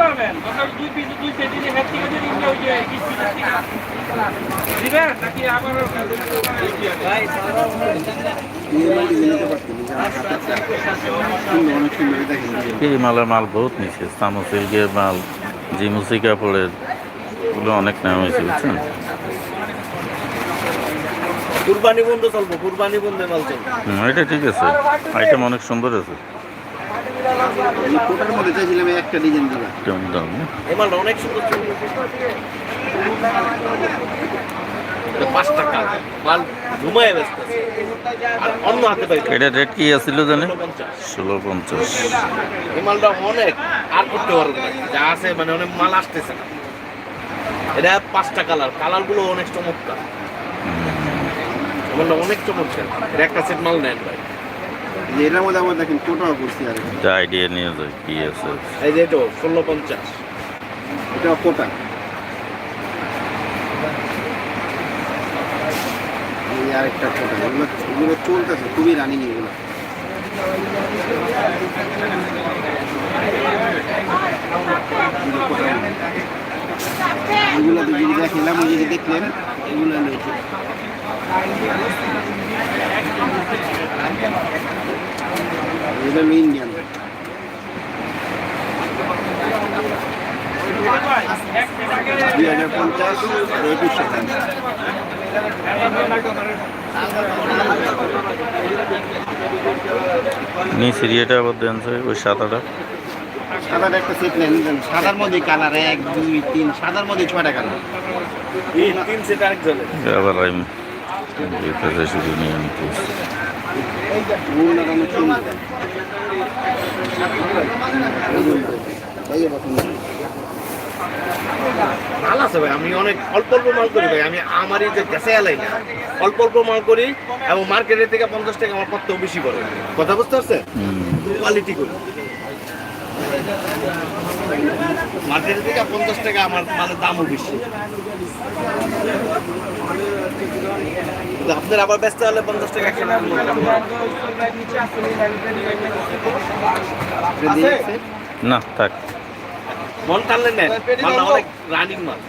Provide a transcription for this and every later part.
পারবেন? দুই পিস দুই সেট হেড থেকে যদি ইন্ডিয়া যায় পিস পিস থেকে। দিবেন? নাকি আবার ভাই অনেক সুন্দর দেখেন এই মালের মাল বহুত নিচ্ছে সামো সিল্কের মাল জিমুসি কাপড়ের এগুলো অনেক নেওয়া হয়েছে বুঝছেন? কুরবানি বন্ধ চলবো কুরবানি বন্ধে মাল চলবো। এটা ঠিক আছে। আইটেম অনেক সুন্দর আছে। কোটার মধ্যে চাইছিলাম একটা ডিজাইন দিবা। কেমন দাম? অনেক সুন্দর এটা রেট কি আছিল জানে? ষোলো পঞ্চাশ। এই মালটা অনেক আর করতে পারব না। যা আছে মানে অনেক মাল আসতেছে না। এটা পাঁচটা কালার কালারগুলো অনেক চমৎকার। অনেক চমৎকার। এটা একটা সেট মাল নেন ভাই। এটার মধ্যে আবার দেখেন কোটাও করছি আর যা আইডিয়া নিয়ে যায় কি আছে? এই যে এটা ষোলো পঞ্চাশ। এটা কোটা। এই আরেকটা কোটা। এগুলো এগুলো চলতেছে খুবই রানিং এগুলো। এগুলো যদি দেখিলাম ওই যে দেখলেন এগুলো নিয়েছে। ইন্ডিয়ান দুই হাজার পঞ্চাশ আর একুশশো দাম নি সিরিয়াটা আবার দেন স্যার ওই সাদাটা। সাদার একটা সেট নেন সাদার মধ্যে কালার এক দুই তিন সাদার মধ্যে ছয়টা কালার তিন সেট আরেকজনের আবার আমি। শুধু নিয়ে আনতে মূল আছে ভাই আমি অনেক অল্প অল্প মাল করি ভাই আমি আমারই যে গ্যাসে এলাই না অল্প অল্প মাল করি এবং মার্কেটের থেকে পঞ্চাশ টাকা আমার কত বেশি করে কথা বুঝতে পারছে কোয়ালিটি করি। মার্কেটের থেকে পঞ্চাশ টাকা আমার মালের দামও বেশি। আপনার আবার ব্যস্ত হলে পঞ্চাশ টাকা একশো না থাক। মন টানলে নেন মালটা অনেক রানিং মাল।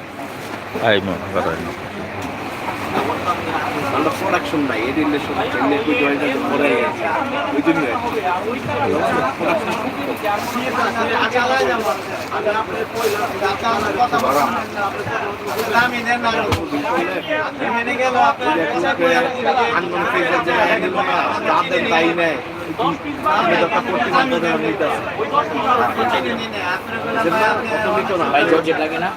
আই মন বাড়াই না মালটা প্রোডাকশন নাই এই রিলেশন এমনি একটু জয়েন্ট আছে পরে গেছে। ওই জন্য তাই নেয় লাগে না।